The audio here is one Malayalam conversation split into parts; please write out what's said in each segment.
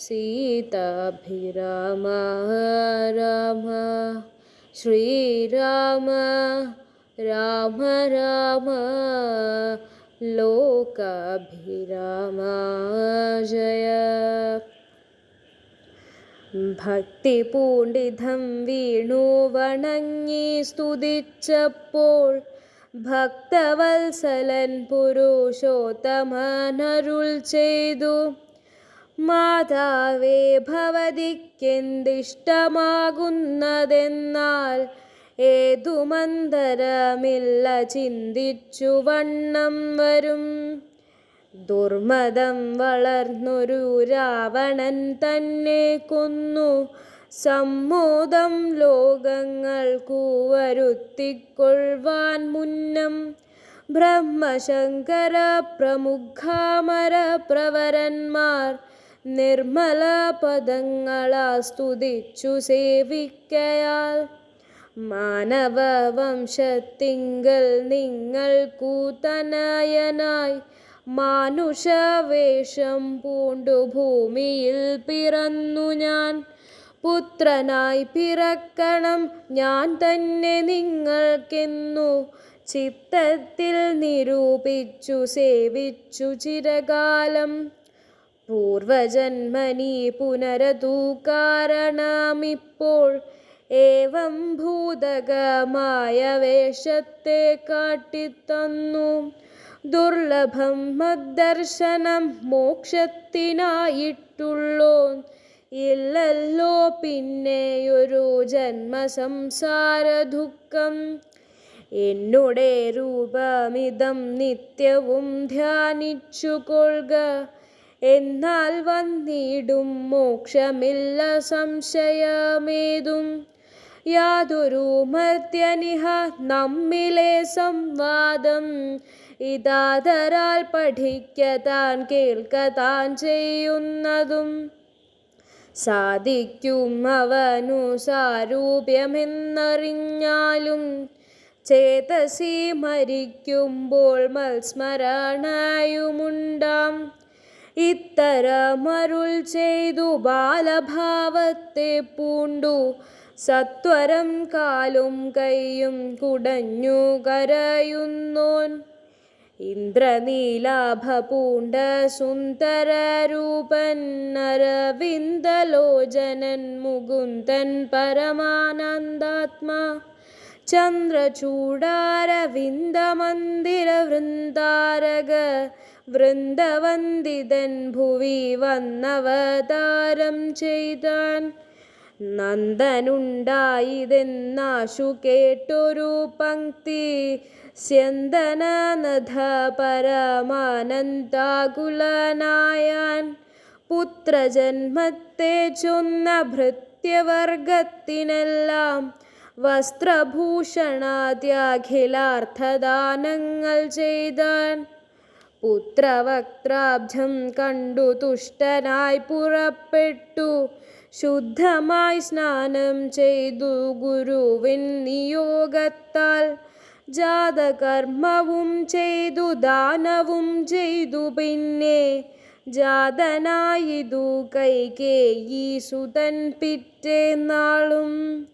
സീതാഭിരാമ രാമ ശ്രീരാമ രാമ രാമ ലോകാഭിരാമ ജയ ഭക്തി പൂണ്ഡിതം വീണു വണങ്ങി സ്തുതിച്ചപ്പോൾ ഭക്തവത്സലൻ പുരുഷോത്തമനരുൾ ചെയ്തു. മാതാവേ ഭവതിക്കെന്തിഷ്ടമാകുന്നതെന്നാൽ ഏതു മന്ദരമില്ല ചിന്തിച്ചു വണ്ണം വരും. ദുർമതം വളർന്നൊരു രാവണൻ തന്നെ കൊന്നു. സമ്മോദം ലോകങ്ങൾക്കു വരുത്തിക്കൊള്ളുവാൻ മുന്നം ബ്രഹ്മശങ്കര പ്രമുഖാമര പ്രവരന്മാർ നിർമ്മല പദങ്ങളാ സ്തുതിച്ചു സേവിക്കയാൽ. മാനവ വംശത്തിങ്കൽ നിങ്ങൾ തനയനായി മാനുഷവേഷം പൂണ്ടു ഭൂമിയിൽ പിറന്നു ഞാൻ. പുത്രനായി പിറക്കണം ഞാൻ തന്നെ നിങ്ങൾക്കെന്നു ചിത്തത്തിൽ നിരൂപിച്ചു സേവിച്ചു ചിരകാലം. പൂർവജന്മനി പുനരതു കാരണമിപ്പോൾ ഏവം ഭൂതകമായ വേഷത്തെ കാട്ടിത്തന്നു. ദുർലഭം മദ്ദർശനം മോക്ഷത്തിനായിട്ടുള്ളോ. ഇല്ലല്ലോ പിന്നെയൊരു ജന്മസംസാര ദുഃഖം. എന്നുടെ രൂപമിതം നിത്യവും ധ്യാനിച്ചു കൊള്ളുക എന്നാൽ വന്നിടും മോക്ഷമില്ല സംശയമേതും. യാതൊരു മർത്യനിഹ നമ്മിലെ സംവാദം. ഇതാതരാൽ പഠിക്കതാൻ കേൾക്കതാൻ ചെയ്യുന്നതും. സാധിക്കും അവനു സാരൂപ്യമെന്നറിഞ്ഞാലും. ചേതസി മരിക്കുമ്പോൾ മത്സ്മരണയുമുണ്ടാം. ഇത്തരമരുൾ ചെയ്തു ബാലഭാവത്തെ പൂണ്ടു. സത്വരം കാലും കൈയും കുടഞ്ഞു കരയുന്നോൻ. ഇന്ദ്രനീലാഭ പൂണ്ട സുന്ദരരൂപൻ അരവിന്ദലോചനൻ മുകുന്ദൻ പരമാനന്ദാത്മാ. ചന്ദ്രചൂടാരവിന്ദമന്ദിര വൃന്ദാരക വൃന്ദവന്ദിതൻ ഭുവി വന്നവതാരം ചെയ്താൻ നന്ദനുണ്ടായിതെന്നാശു കേട്ടൊരു പങ്ക്തി. സ്യന്തനനഥ പരമാനന്ദാകുലനായാൻ പുത്രജന്മത്തെ ചൊന്ന ഭൃത്യവർഗത്തിനെല്ലാം വസ്ത്രഭൂഷണാദ്യഖിലാർത്ഥദാനങ്ങൾ ചെയ്താൻ പുത്രവക്ത്രാബ്ജം കണ്ടു തുഷ്ടനായി പുറപ്പെട്ടു. ശുദ്ധമായി സ്നാനം ചെയ്തു ഗുരുവിൻ നിയോഗത്താൽ. ജാതകർമ്മവും ചെയ്തു ദാനവും ചെയ്തു പിന്നെ ജാതനായിതു കൈകേയി സുതൻ പിറ്റേ നാളും.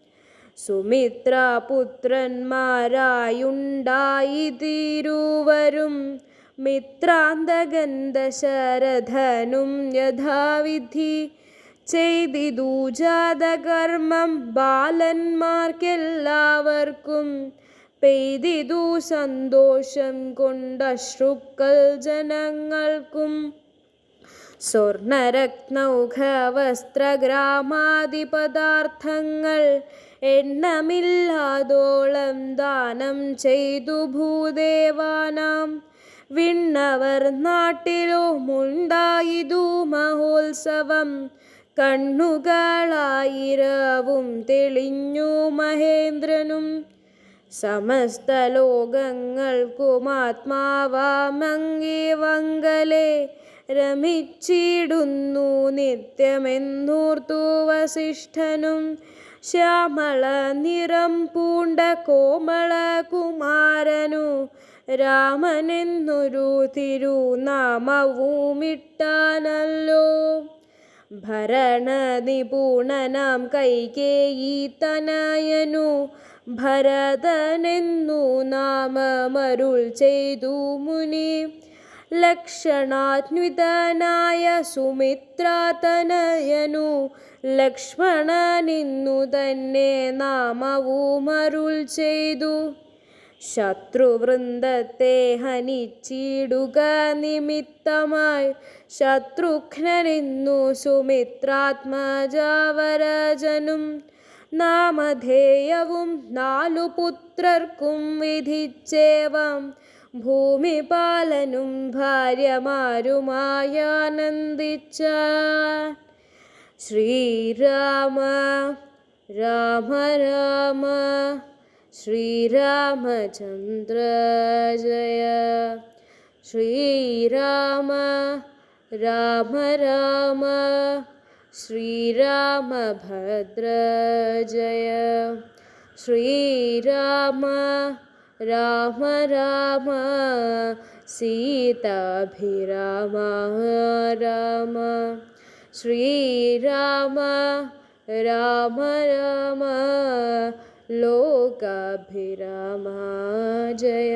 സുമിത്ര പുത്രന്മാരായുണ്ടായി തീരുവരും. മിത്രാന്തഗന്ധശരഥനും യഥാവിധി. ചെയ്തിതു ജാതകർമ്മം ബാലന്മാർക്കെല്ലാവർക്കും. പെയ്തിതു സന്തോഷം കൊണ്ടശ്രുക്കൾ ജനങ്ങൾക്കും. സ്വർണരത്നൗഘ എണ്ണമില്ലാതോളം ദാനം ചെയ്തു ഭൂദേവാനാം. വിണ്ണവർ നാട്ടിലുമുണ്ടായിതു മഹോത്സവം. കണ്ണുകളായിരവും തെളിഞ്ഞു മഹേന്ദ്രനും. സമസ്ത ലോകങ്ങൾക്കും ആത്മാവാമങ്ങേ വങ്കലെ. രമിച്ചിടുന്നു നിത്യമെന്നൂർത്തു വസിഷ്ഠനും. ശ്യാമള നിറം പൂണ്ട കോമള കുമാരനു രാമനെന്നൊരു തിരുനാമവുമിട്ടാനല്ലോ. ഭരണ നിപുണനാം കൈകേയി തനയനു. ഭരതനെന്നു നാമമരുൾ ചെയ്തു മുനി. ലക്ഷണാത്വിതനായ സുമിത്രാതനയനു. ലക്ഷ്മണനിന്നു തന്നെ നാമവുമരുൾ ചെയ്തു. ശത്രുവൃന്ദത്തെ ഹനിച്ചിടുക നിമിത്തമായി. ശത്രുഘ്നനിന്നു സുമിത്രാത്മജാവരജനും നാമധേയവും നാലു പുത്രർക്കും വിധിച്ചേവം. ഭൂമിപാലനും ഭാര്യമാരുമായാനന്ദിച്ച ശ്രീരാമ രാമ രാമ श्रीरामचन्द्र जय श्रीराम राम राम। श्रीरामभद्रजय। श्रीराम राम राम। सीताभिराम राम। श्रीराम राम राम। ലോകാഭിരാമ ജയ